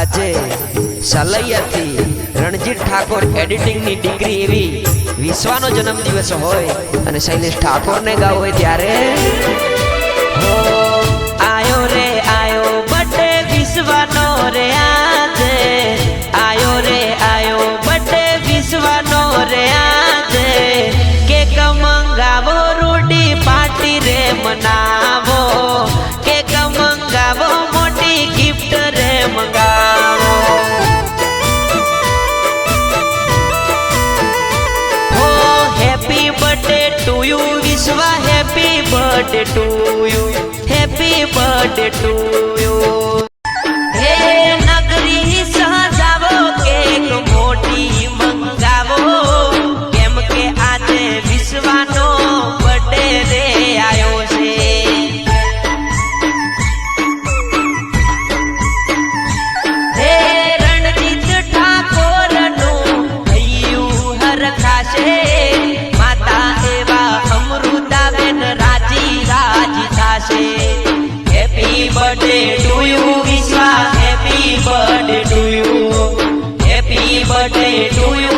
આજે સલૈયાથી રણજીત ઠાકોર એડિટિંગની ડિગ્રી એવી વિશ્વાનો જન્મદિવસ હોય અને શૈલેષ ઠાકોરને ગાવ હોય ત્યારે આયો રે, આયો બટે વિશ્વાનો રે આજે. આયો રે, આયો બટે વિશ્વાનો રે આજે. કેક મંગાવો, રૂડી પાર્ટી રે મનાવો. કેક મંગાવો, મોટી ગિફ્ટ રે મંગાવો. Birthday to you Vishwa happy birthday to you happy birthday to you હે નગરી સજાવો કેક મોટી મંગાવો કેમ કે આજે વિશ્વાનો બર્થડે રે આવ્યો છે હે રણજીત ઠાકોરનું હૈયું હરખાશે birthday to you Vishwa happy birthday to you happy birthday to you Vishwa